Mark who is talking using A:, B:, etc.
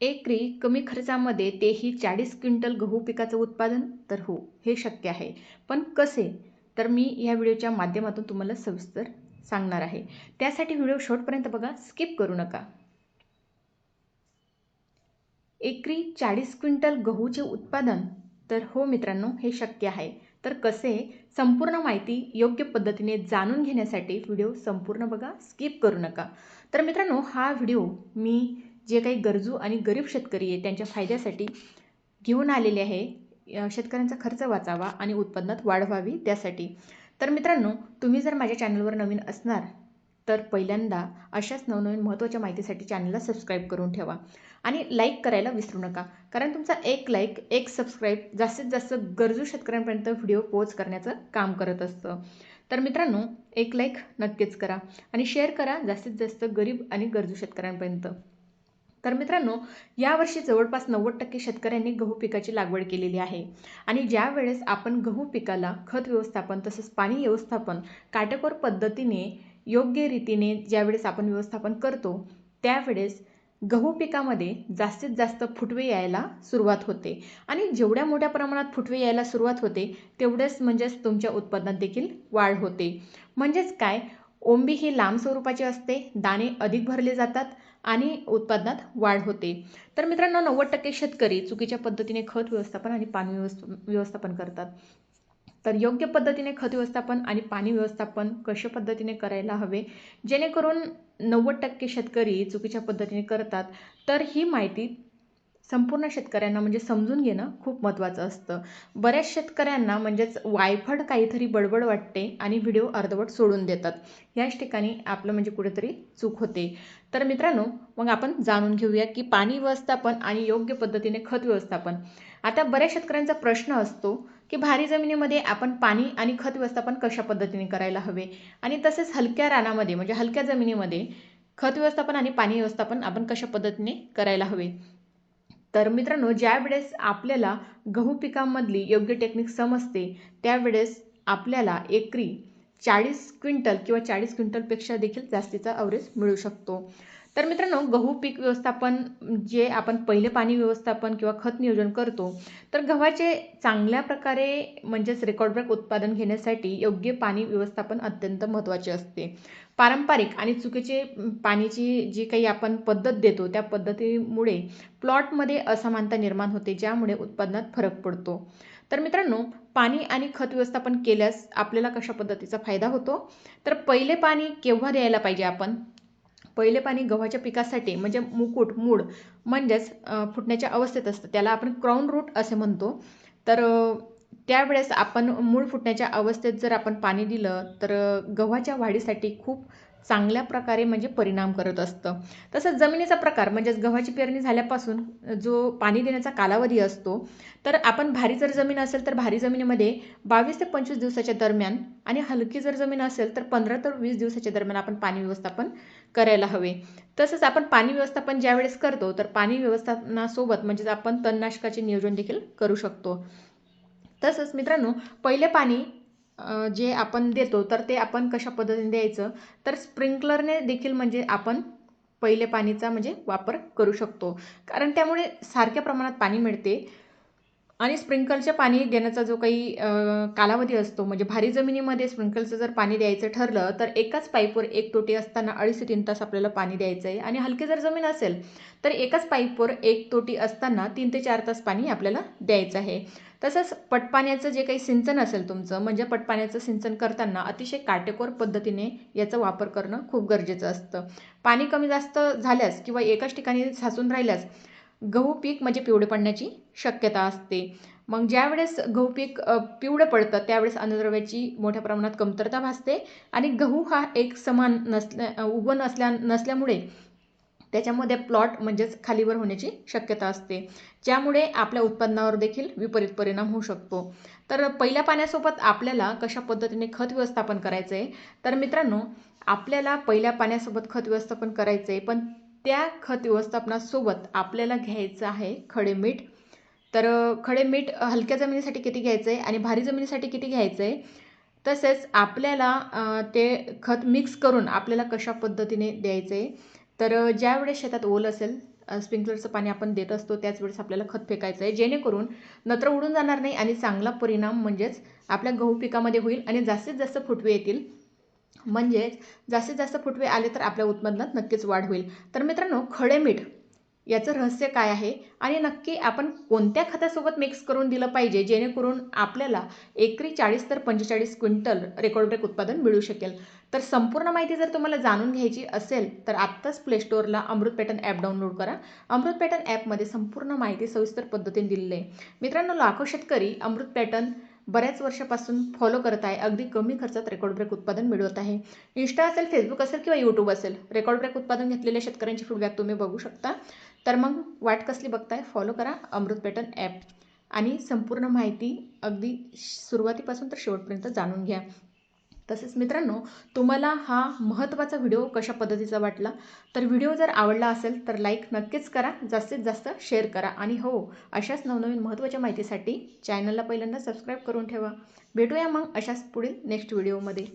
A: एकरी कमी खर्चामध्ये तेही चाळीस क्विंटल गहू पिकाचं उत्पादन? तर हो हे शक्य आहे. पण कसे? तर मी या व्हिडिओच्या माध्यमातून तुम्हाला सविस्तर सांगणार आहे. त्यासाठी व्हिडिओ शेवटपर्यंत बघा स्किप करू नका. एकरी चाळीस क्विंटल गहूचे उत्पादन? तर हो मित्रांनो हे शक्य आहे. तर कसे? संपूर्ण माहिती योग्य पद्धतीने जाणून घेण्यासाठी व्हिडिओ संपूर्ण बघा स्किप करू नका. तर मित्रांनो हा व्हिडिओ मी जे काही गरजू आणि गरीब शेतकरी आहे त्यांच्या फायद्यासाठी घेऊन आलेले आहे शेतकऱ्यांचा खर्च वाचावा आणि उत्पन्नात वाढ व्हावी त्यासाठी. तर मित्रांनो तुम्ही जर माझ्या चॅनलवर नवीन असणार तर पहिल्यांदा अशाच नवनवीन महत्त्वाच्या माहितीसाठी चॅनलला सबस्क्राईब करून ठेवा. आणि लाईक करायला विसरू नका कारण तुमचा एक लाईक एक सबस्क्राईब जास्तीत जास्त गरजू शेतकऱ्यांपर्यंत व्हिडिओ पोच करण्याचं काम करत असतं. तर मित्रांनो एक लाईक नक्कीच करा आणि शेअर करा जास्तीत जास्त गरीब आणि गरजू शेतकऱ्यांपर्यंत. तर मित्रांनो यावर्षी जवळपास नव्वद टक्के शेतकऱ्यांनी गहू पिकाची लागवड केलेली आहे. आणि ज्या वेळेस आपण गहू पिकाला खत व्यवस्थापन तसंच पाणी व्यवस्थापन काटेकोर पद्धतीने योग्य रीतीने ज्यावेळेस आपण व्यवस्थापन करतो त्यावेळेस गहू पिकामध्ये जास्तीत जास्त फुटवे यायला सुरुवात होते. आणि जेवढ्या मोठ्या प्रमाणात फुटवे यायला सुरुवात होते तेवढेच म्हणजेच तुमच्या उत्पादनात देखील वाढ होते. म्हणजेच काय? ओंबी ही लांब स्वरूपाची असते दाणे अधिक भरले जातात आणि उत्पादनात वाढ होते. तर मित्रांनो नव्वद टक्के शेतकरी चुकीच्या पद्धतीने खत व्यवस्थापन आणि पाणी व्यवस्थ व्यवस्थापन करतात. तर योग्य पद्धतीने खत व्यवस्थापन आणि पाणी व्यवस्थापन कशा पद्धतीने करायला हवे? जेणेकरून नव्वद टक्के शेतकरी चुकीच्या पद्धतीने करतात. तर ही माहिती संपूर्ण शेतकऱ्यांना म्हणजे समजून घेणं खूप महत्त्वाचं असतं. बऱ्याच शेतकऱ्यांना म्हणजेच वायफड काहीतरी बडबड वाटते आणि व्हिडिओ अर्धवट सोडून देतात. याच ठिकाणी आपलं म्हणजे कुठेतरी चूक होते. तर मित्रांनो मग आपण जाणून घेऊया की पाणी व्यवस्थापन आणि योग्य पद्धतीने खत व्यवस्थापन. आता बऱ्याच शेतकऱ्यांचा प्रश्न असतो की भारी जमिनीमध्ये आपण पाणी आणि खत व्यवस्थापन कशा पद्धतीने करायला हवे? आणि तसेच हलक्या रानामध्ये म्हणजे हलक्या जमिनीमध्ये खत व्यवस्थापन आणि पाणी व्यवस्थापन आपण कशा पद्धतीने करायला हवे? तर मित्रांनो ज्यावेळेस आपल्याला गहू पिकांमधली योग्य टेक्निक समजते त्यावेळेस आपल्याला एकरी चाळीस क्विंटल किंवा चाळीस क्विंटलपेक्षा देखील जास्तीचा अवरेज मिळू शकतो. तर मित्रांनो गहू पीक व्यवस्थापन जे आपण पहिले पाणी व्यवस्थापन किंवा खत नियोजन करतो तर गव्हाचे चांगल्या प्रकारे म्हणजेच रेकॉर्ड ब्रेक उत्पादन घेण्यासाठी योग्य पाणी व्यवस्थापन अत्यंत महत्त्वाचे असते. पारंपरिक आणि चुकीचे पाण्याची जी काही आपण पद्धत देतो त्या पद्धतीमुळे प्लॉटमध्ये असमानता निर्माण होते ज्यामुळे उत्पादनात फरक पडतो. तर मित्रांनो पाणी आणि खत व्यवस्थापन केल्यास आपल्याला कशा पद्धतीचा फायदा होतो? तर पहिले पाणी केव्हा द्यायला पाहिजे आपण? पहिले पाणी गव्हाच्या पिकासाठी म्हणजे मुकुट मूड म्हणजेच फुटण्याच्या अवस्थेत असतं. त्याला आपण क्राऊन रूट असे म्हणतो. तर त्यावेळेस आपण मूळ फुटण्याच्या अवस्थेत जर आपण पाणी दिलं तर गव्हाच्या वाढीसाठी खूप चांगल्या प्रकारे म्हणजे परिणाम करत असतं. तसंच जमिनीचा प्रकार म्हणजेच गव्हाची पेरणी झाल्यापासून जो पाणी देण्याचा कालावधी असतो तर आपण भारी जर जमीन असेल तर भारी जमिनीमध्ये बावीस ते पंचवीस दिवसाच्या दरम्यान आणि हलकी जर जमीन असेल तर पंधरा ते वीस दिवसाच्या दरम्यान आपण पाणी व्यवस्थापन करायला हवे. तसंच आपण पाणी व्यवस्थापन ज्यावेळेस करतो तर पाणी व्यवस्थापनासोबत म्हणजेच आपण तणनाशकाचे नियोजन देखील करू शकतो. तसंच मित्रांनो पहिले पाणी जे आपण देतो तर ते आपण कशा पद्धतीने द्यायचं? तर स्प्रिंकलरने देखील म्हणजे आपण पहिले पाणीचा म्हणजे वापर करू शकतो. कारण त्यामुळे सारख्या प्रमाणात पाणी मिळते. आणि स्प्रिंकलचे पाणी देण्याचा जो काही कालावधी असतो म्हणजे भारी जमिनीमध्ये स्प्रिंकलचं जर पाणी द्यायचं ठरलं तर एकाच पाईपवर एक तोटी असताना अडीच ते तीन तास आपल्याला पाणी द्यायचं आहे आणि हलकी जर जमीन असेल तर एकाच पाईपवर एक तोटी असताना तीन ते चार तास पाणी आपल्याला द्यायचं आहे. तसंच पटपाण्याचं जे काही सिंचन असेल तुमचं म्हणजे पटपाण्याचं सिंचन करताना अतिशय काटेकोर पद्धतीने याचा वापर करणं खूप गरजेचं असतं. पाणी कमी जास्त झाल्यास किंवा एकाच ठिकाणी साचून राहिल्यास गहू पीक म्हणजे पिवळे पडण्याची शक्यता असते. मग ज्यावेळेस गहू पीक पिवळं पडतं त्यावेळेस अन्नद्रव्याची मोठ्या प्रमाणात कमतरता भासते आणि गहू हा एक समान नसल्या उगवण असल्या नसल्यामुळे त्याच्यामध्ये प्लॉट म्हणजेच खालीवर होण्याची शक्यता असते. ज्यामुळे आपल्या उत्पन्नावर देखील विपरीत परिणाम होऊ शकतो. तर पहिल्या पाण्यासोबत आपल्याला कशा पद्धतीने खत व्यवस्थापन करायचं आहे तर मित्रांनो आपल्याला पहिल्या पाण्यासोबत खत व्यवस्थापन करायचं आहे पण त्या खत व्यवस्थापनासोबत आपल्याला घ्यायचं आहे खडे मीठ. तर खडे मीठ हलक्या जमिनीसाठी किती घ्यायचं आहे आणि भारी जमिनीसाठी किती घ्यायचं आहे तसेच आपल्याला ते खत मिक्स करून आपल्याला कशा पद्धतीने द्यायचं आहे तर ज्यावेळेस शेतात ओल असेल स्प्रिंकलरचं पाणी आपण देत असतो त्याच वेळेस आपल्याला खत फेकायचं आहे. जेणेकरून नत्र उडून जाणार नाही आणि चांगला परिणाम म्हणजेच आपल्या गहू पिकामध्ये होईल आणि जास्तीत जास्त फुटवे येतील. म्हणजेच जास्तीत जास्त फुटवे आले तर आपल्या उत्पादनात नक्कीच वाढ होईल. तर मित्रांनो खडे मीठ याचं रहस्य काय आहे? आणि नक्की आपण कोणत्या खतासोबत मिक्स करून दिलं पाहिजे जेणेकरून आपल्याला एकरी चाळीस तर पंचेचाळीस क्विंटल रेकॉर्ड ब्रेक उत्पादन मिळू शकेल? तर संपूर्ण माहिती जर तुम्हाला जाणून घ्यायची असेल तर आत्ताच प्ले स्टोअरला अमृत पॅटर्न ॲप डाउनलोड करा. अमृत पॅटर्न ॲपमध्ये संपूर्ण माहिती सविस्तर पद्धतीने दिलेली आहे. मित्रांनो लाखो शेतकरी अमृत पॅटर्न बऱ्याच वर्षापासून फॉलो करत आहे. अगदी कमी खर्चात रेकॉर्ड ब्रेक उत्पादन मिळवत आहे. इंस्टा असेल फेसबुक असेल किंवा यूट्यूब असेल रेकॉर्ड ब्रेक उत्पादन घेतलेल्या शेतकऱ्यांची फीडबॅक तुम्ही बघू शकता. तर मग वाट कसली बघताय? फॉलो करा अमृत पॅटर्न ॲप आणि संपूर्ण माहिती अगदी सुरुवातीपासून तर शेवटपर्यंत जाणून घ्या. तसेच मित्रांनो तुम्हाला हा महत्त्वाचा व्हिडिओ कशा पद्धतीचा वाटला? तर व्हिडिओ जर आवडला असेल तर लाईक नक्कीच करा जास्तीत जास्त शेअर करा. आणि हो अशाच नवनवीन महत्त्वाच्या माहितीसाठी चॅनलला पहिल्यांदा सबस्क्राईब करून ठेवा. भेटूया मग अशाच पुढील नेक्स्ट व्हिडिओमध्ये